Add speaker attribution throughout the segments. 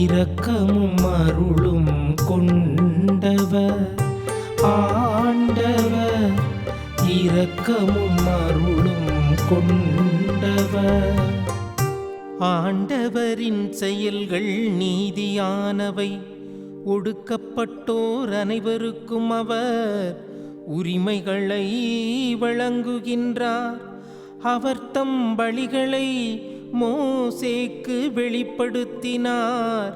Speaker 1: இரக்கமும் அருளும் கொண்டவர் ஆண்டவர். இரக்கமும் அருளும் கொண்டவர். ஆண்டவரின் செயல்கள் நீதியானவை. ஒடுக்கப்பட்டோர் அனைவருக்கும் அவர் உரிமைகளை வழங்குகின்றார். அவர் தம் வழிகளை மோசேக்கு வெளிப்படுத்தினார்.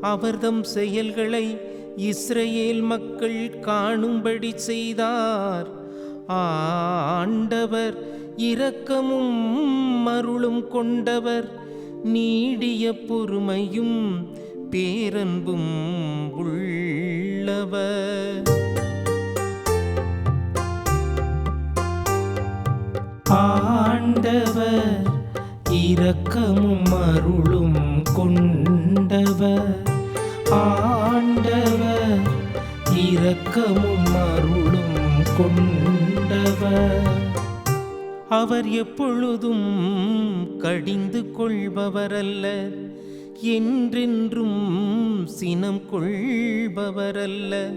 Speaker 1: அவர்தம் செயல்களை இஸ்ரேல் மக்கள் காணும்படி செய்தார். ஆண்டவர் இரக்கமும் மருளும் கொண்டவர். நீடிய பொறுமையும் பேரன்பும் உள்ளவர். ஆண்டவர் இரக்கமும் அருளும் கொண்டவர் ஆண்டவர். இரக்கமும் அருளும் கொண்டவர். அவர் எப்பொழுதும் கடிந்து கொள்பவரல்ல என்றென்றும் சினம் கொள்பவரல்ல.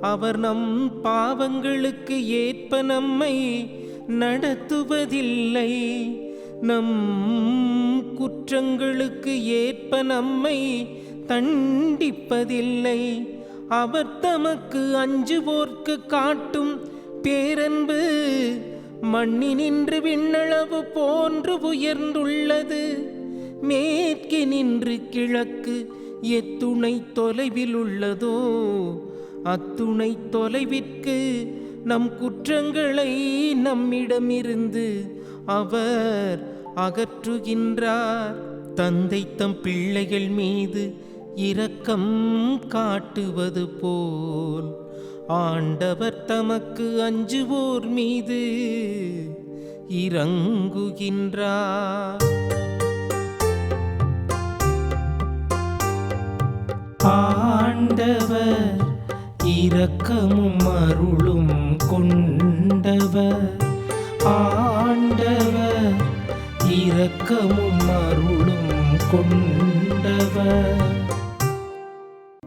Speaker 1: அவர் நம் பாவங்களுக்கு ஏற்ப நம்மை நடத்துவதில்லை நம் குற்றங்களுக்கு ஏற்ப நம்மை தண்டிப்பதில்லை. அவர் தமக்கு அஞ்சுவோர்க்கு காட்டும் பேரன்பு மண்ணினின்று விண்ணளவு போன்று உயர்ந்துள்ளது. மேற்கு நின்று கிழக்கு எத்துணை தொலைவில் உள்ளதோ அத்துணை தொலைவிற்கு நம் குற்றங்களை நம்மிடமிருந்து அவர் அகற்றுகின்றார். தந்தை தம் பிள்ளைகள் மீது இரக்கம் காட்டுவது போல். ஆண்டவர் தமக்கு அஞ்சுவோர் மீது இறங்குகின்றார். ஆண்டவர் இரக்கமும் அருள்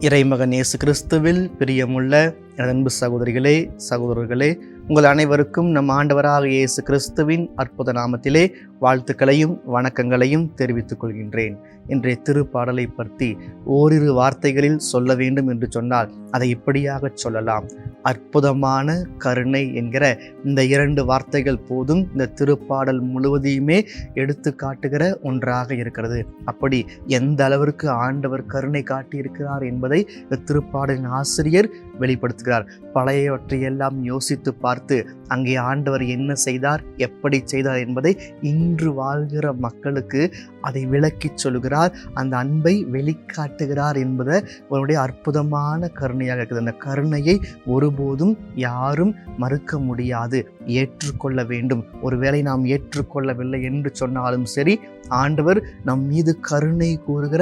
Speaker 2: இறைமகன் இயேசு கிறிஸ்துவில் பிரியமுள்ள எனது அன்பு சகோதரிகளே சகோதரர்களே உங்கள் அனைவருக்கும் நம் ஆண்டவராக இயேசு கிறிஸ்துவின் அற்புத நாமத்திலே வாழ்த்துக்களையும் வணக்கங்களையும் தெரிவித்துக் கொள்கின்றேன். இன்றைய திருப்பாடலை பற்றி ஓரிரு வார்த்தைகளில் சொல்ல வேண்டும் என்று சொன்னால் அதை இப்படியாக சொல்லலாம். அற்புதமான கருணை என்கிற இந்த இரண்டு வார்த்தைகள் போதும் இந்த திருப்பாடல் முழுவதையுமே எடுத்து காட்டுகிற ஒன்றாக இருக்கிறது. அப்படி எந்த அளவிற்கு ஆண்டவர் கருணை காட்டியிருக்கிறார் என்பதை இந்த திருப்பாடலின் ஆசிரியர் வெளிப்படுத்துகிறார். பழையவற்றையெல்லாம் யோசித்து பார்த்து அங்கே ஆண்டவர் என்ன செய்தார் எப்படி செய்தார் என்பதை இன்று வாழ்கிற மக்களுக்கு அதை விளக்கிச் சொல்கிறார் அந்த அன்பை வெளிக்காட்டுகிறார் என்பதை அவருடைய அற்புதமான கருணையாக இருக்குது. அந்த கருணையை ஒருபோதும் யாரும் மறுக்க முடியாது. ஏற்றுக்கொள்ள வேண்டும். ஒருவேளை நாம் ஏற்றுக்கொள்ளவில்லை என்று சொன்னாலும் சரி ஆண்டவர் நம் மீது கருணை கூறுகிற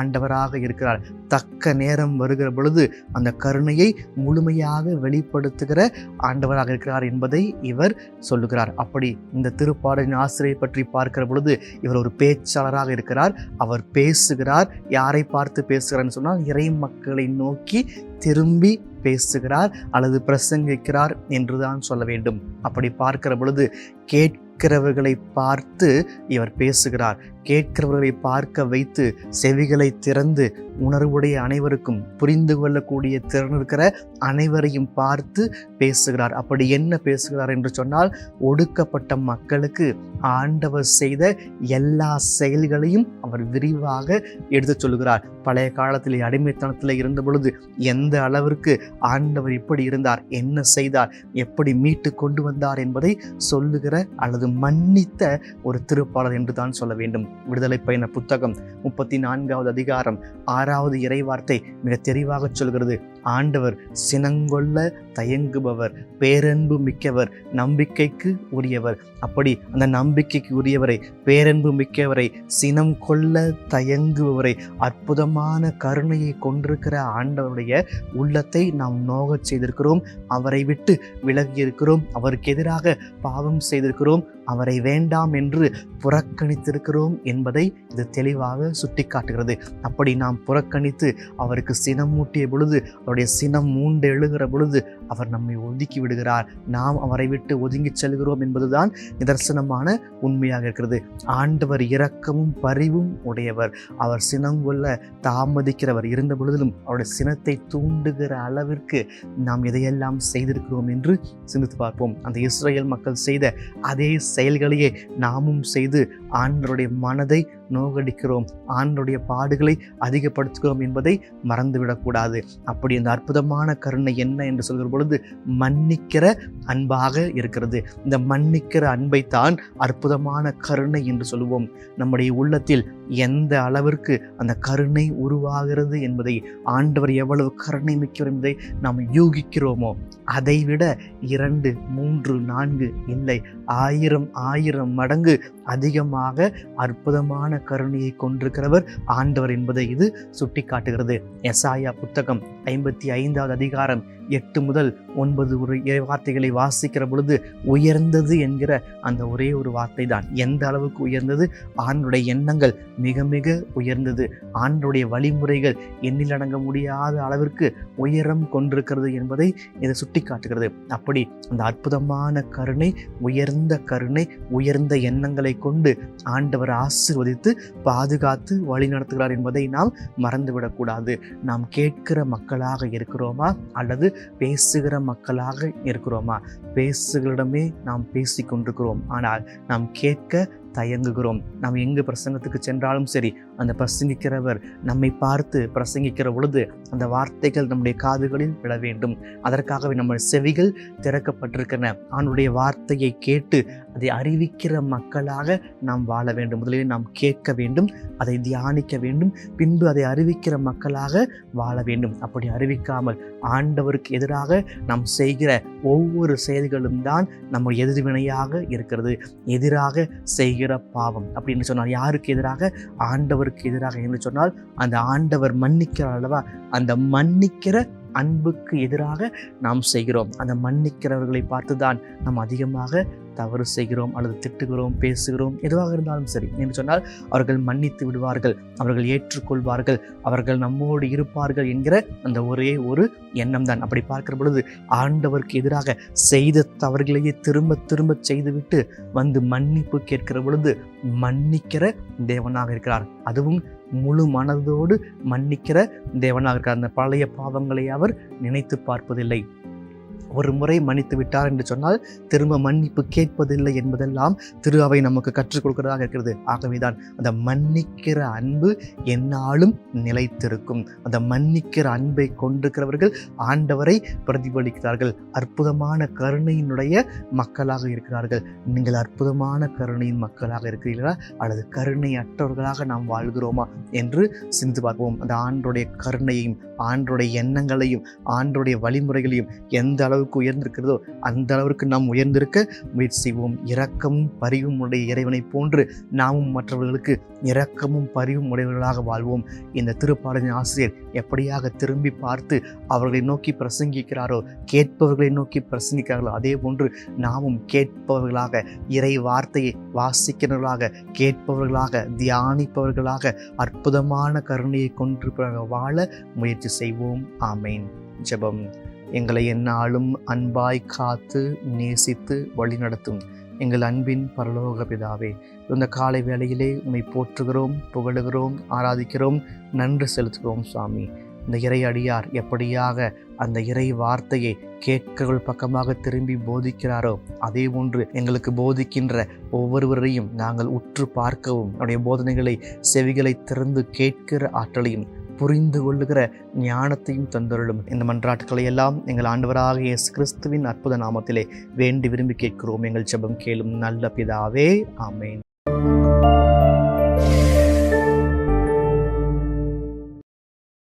Speaker 2: ஆண்டவராக இருக்கிறார். தக்க நேரம் வருகிற பொழுது அந்த கருணையை முழுமையாக வெளிப்படுத்துகிற ஆண்டவராக இருக்கிறார் என்பதை இவர் சொல்லுகிறார். அப்படி இந்த திருப்பாடலின் ஆசிரியை பற்றி பார்க்கிற பொழுது இவர் ஒரு பேச்சாளராக இருக்கிறார். அவர் பேசுகிறார். யாரை பார்த்து பேசுகிறார்னு சொன்னால் இறை மக்களை நோக்கி திரும்பி பேசுகிறார் அல்லது பிரசங்கிக்கிறார் என்றுதான் சொல்ல வேண்டும். அப்படி பார்க்கிற பொழுது கேட்கிறவர்களை பார்த்து இவர் பேசுகிறார். கேட்கிறவர்களை பார்க்க வைத்து செவிகளை திறந்து உணர்வுடைய அனைவருக்கும் புரிந்து கொள்ளக்கூடிய திறன் இருக்கிற அனைவரையும் பார்த்து பேசுகிறார். அப்படி என்ன பேசுகிறார் என்று சொன்னால் ஒடுக்கப்பட்ட மக்களுக்கு ஆண்டவர் செய்த எல்லா செயல்களையும் அவர் விரிவாக எடுத்துச் சொல்கிறார். பழைய காலத்தில் அடிமைத்தனத்தில் இருந்த பொழுது எந்த அளவிற்கு ஆண்டவர் எப்படி இருந்தார் என்ன செய்தார் எப்படி மீட்டு கொண்டு வந்தார் என்பதை சொல்லுகிற அல்லது மன்னித்த ஒரு திருப்பாளர் என்று தான் சொல்ல வேண்டும். விடுதலை பயண புத்தகம் முப்பத்தி நான்காவது அதிகாரம் ஆறாவது இறைவார்த்தை மிக தெளிவாக சொல்கிறது. ஆண்டவர் சினங்கொள்ள தயங்குபவர் பேரன்பு மிக்கவர் நம்பிக்கைக்கு உரியவர். அப்படி அந்த நம்பிக்கைக்கு உரியவரை பேரன்பு மிக்கவரை சினம் கொள்ள தயங்குபவரை அற்புதமான கருணையை கொண்டிருக்கிற ஆண்டவருடைய உள்ளத்தை நாம் நோகச் செய்திருக்கிறோம். அவரை விட்டு விலகி இருக்கிறோம். அவருக்கு எதிராக பாவம் செய்திருக்கிறோம். அவரை வேண்டாம் என்று புறக்கணித்திருக்கிறோம் என்பதை இது தெளிவாக சுட்டிக்காட்டுகிறது. அப்படி நாம் புறக்கணித்து அவருக்கு சினம் மூட்டிய பொழுது அவருடைய அவருடைய சினம் மூண்டு எழுகிற பொழுது அவர் நம்மை ஒதுக்கி விடுகிறார். நாம் அவரை விட்டு ஒதுங்கிச் செல்கிறோம் என்பதுதான் நிதர்சனமான உண்மையாக இருக்கிறது. ஆண்டவர் இரக்கமும் பரிவும் உடையவர். அவர் சினம் கொள்ள தாமதிக்கிறவர் இருந்த பொழுதிலும் அவருடைய சினத்தை தூண்டுகிற அளவிற்கு நாம் எதையெல்லாம் செய்திருக்கிறோம் என்று சிந்தித்து பார்ப்போம். அந்த இஸ்ரேல் மக்கள் செய்த அதே செயல்களையே நாமும் செய்து ஆண்டவருடைய மனதை நோகடிக்கிறோம். ஆண்டனுடைய பாடுகளை அதிகப்படுத்துகிறோம் என்பதை மறந்துவிடக்கூடாது. அப்படி அந்த அற்புதமான கருணை என்ன என்று சொல்கிற பொழுது மன்னிக்கிற அன்பாக இருக்கிறது. இந்த மன்னிக்கிற அன்பைத்தான் அற்புதமான கருணை என்று சொல்லுவோம். நம்முடைய உள்ளத்தில் எந்த அளவிற்கு அந்த கருணை உருவாகிறது என்பதை ஆண்டவர் எவ்வளவு கருணை மிக்கவர் என்பதை நாம் யூகிக்கிறோமோ அதைவிட இரண்டு மூன்று நான்கு இல்லை ஆயிரம் ஆயிரம் மடங்கு அதிகமாக அற்புதமான கருணையை கொண்டிருக்கிறவர் ஆண்டவர் என்பதை இது சுட்டிக்காட்டுகிறது. எசாயா புத்தகம் ஐம்பத்தி ஐந்தாவது அதிகாரம் எட்டு முதல் ஒன்பது ஒரு இறை வார்த்தைகளை வாசிக்கிற பொழுது உயர்ந்தது என்கிற அந்த ஒரே ஒரு வார்த்தை தான் எந்த அளவுக்கு உயர்ந்தது? ஆண்டுடைய எண்ணங்கள் மிக மிக உயர்ந்தது. ஆண்டுடைய வழிமுறைகள் எண்ணிலடங்க முடியாத அளவிற்கு உயரம் கொண்டிருக்கிறது என்பதை இதை சுட்டிக்காட்டுகிறது. அப்படி அந்த அற்புதமான கருணை உயர்ந்த கருணை உயர்ந்த எண்ணங்களை கொண்டு ஆண்டவர் ஆசிர்வதித்து பாதுகாத்து வழி நடத்துகிறார் என்பதை நாம் மறந்துவிடக்கூடாது. நாம் கேட்கிற மக்களாக இருக்கிறோமா? அல்லது பேசுகிற மக்களாக இருக்கிறோமா? பேசுகளிடமே நாம் பேசி கொண்டிருக்கிறோம் ஆனால் நாம் கேட்க தயங்குகிறோம். நாம் எங்கு பிரசங்கத்துக்கு சென்றாலும் சரி அந்த பிரசங்கிக்கிறவர் நம்மை பார்த்து பிரசங்கிக்கிற பொழுது அந்த வார்த்தைகள் நம்முடைய காதுகளில் விழ வேண்டும். அதற்காகவே நம்ம செவிகள் திறக்கப்பட்டிருக்கின்றன. அவனுடைய வார்த்தையை கேட்டு அதை அறிவிக்கிற மக்களாக நாம் வாழ வேண்டும். முதலில் நாம் கேட்க வேண்டும் அதை தியானிக்க வேண்டும். பின்பு அதை அறிவிக்கிற மக்களாக வாழ வேண்டும். அப்படி அறிவிக்காமல் ஆண்டவருக்கு எதிராக நாம் செய்கிற ஒவ்வொரு செயல்களும் தான் நம்ம எதிர்வினையாக இருக்கிறது. எதிராக செய்கிற பாவம் அப்படின்னு சொன்னால் யாருக்கு எதிராக? ஆண்டவருக்கு எதிராக என்று சொன்னால் அந்த ஆண்டவர் மன்னிக்கிறார் அல்லவா? அந்த மன்னிக்கிற அன்புக்கு எதிராக நாம் செய்கிறோம். அந்த மன்னிக்கிறவர்களை பார்த்து தான் நாம் அதிகமாக தவறு செய்கிறோம் அல்லது திட்டுகிறோம் பேசுகிறோம் எதுவாக இருந்தாலும் சரி. என்று சொன்னால் அவர்கள் மன்னித்து விடுவார்கள் அவர்கள் ஏற்றுக்கொள்வார்கள் அவர்கள் நம்மோடு இருப்பார்கள் என்கிற அந்த ஒரே ஒரு எண்ணம் தான் அப்படி பார்க்கிற பொழுது ஆண்டவருக்கு எதிராக செய்த தவறுகளையே திரும்ப திரும்ப செய்துவிட்டு வந்து மன்னிப்பு கேட்கிற பொழுது மன்னிக்கிற தேவனாக இருக்கிறார். அதுவும் முழு மனதோடு மன்னிக்கிற தேவனாக இருக்கிறார் அந்த பழைய பாவங்களை அவர் நினைத்து பார்ப்பதில்லை. ஒரு முறை மன்னித்து விட்டார் என்று சொன்னால் திரும்ப மன்னிப்பு கேட்பதில்லை என்பதெல்லாம் திரு அவை நமக்கு கற்றுக் கொடுக்கிறதாக இருக்கிறது. ஆகவேதான் அந்த மன்னிக்கிற அன்பு என்னாலும் நிலைத்திருக்கும். அந்த மன்னிக்கிற அன்பை கொண்டிருக்கிறவர்கள் ஆண்டவரை பிரதிபலிக்கிறார்கள். அற்புதமான கருணையினுடைய மக்களாக இருக்கிறார்கள். நீங்கள் அற்புதமான கருணையின் மக்களாக இருக்கிறீர்களா? அல்லது கருணை அற்றவர்களாக நாம் வாழ்கிறோமா? என்று சிந்து பார்ப்போம். அந்த ஆண்டுடைய கருணையையும் ஆண்டுடைய எண்ணங்களையும் ஆண்டுடைய வழிமுறைகளையும் எந்த அளவுக்கு உயர்ந்திருக்கிறதோ அந்த அளவுக்கு நாம் உயர்ந்திருக்க முயற்சி செய்வோம். இரக்கமும் பரிவும் உடைய இறைவனை போன்று நாமும் மற்றவர்களுக்கு இரக்கமும் பரிவும் உடையவர்களாக வாழ்வோம். இந்த திருப்பாடலின் ஆசிரியர் எப்படியாக திரும்பி பார்த்து அவர்களை நோக்கி பிரசங்கிக்கிறாரோ கேட்பவர்களை நோக்கி பிரசங்கிக்கிறார்களோ அதே போன்று நாமும் கேட்பவர்களாக இறை வார்த்தையை வாசிக்கிறவர்களாக கேட்பவர்களாக தியானிப்பவர்களாக அற்புதமான கருணையை கொண்டிருப்பவர்களாக வாழ முயற்சி செய்வோம். ஆமேன். ஜெபம். எங்களை எந்நாளும் அன்பாய் காத்து நேசித்து வழிநடத்தும். எங்கள் அன்பின் பரலோக பிதாவே இந்த காலை வேளையிலே உண்மை போற்றுகிறோம் புகழுகிறோம் ஆராதிக்கிறோம் நன்றி செலுத்துகிறோம் சுவாமி. இந்த இறை அடியார் எப்படியாக அந்த இறை வார்த்தையை கேட்கர்கள் பக்கமாக திரும்பி போதிக்கிறாரோ அதே போன்று எங்களுக்கு போதிக்கின்ற ஒவ்வொருவரையும் நாங்கள் உற்று பார்க்கவும் அவருடைய போதனைகளை செவிகளை திறந்து கேட்கிற ஆற்றலையும் புரிந்து கொள்ளுகிற ஞானத்தையும் தந்தருளும். இந்த மன்றாட்டுக்களை எல்லாம் எங்கள் ஆண்டவராக இயேசு கிறிஸ்துவின் அற்புத நாமத்திலே வேண்டி விரும்பி கேட்கிறோம். எங்கள் ஜெபம் கேளும் நல்ல பிதாவே ஆமேன்.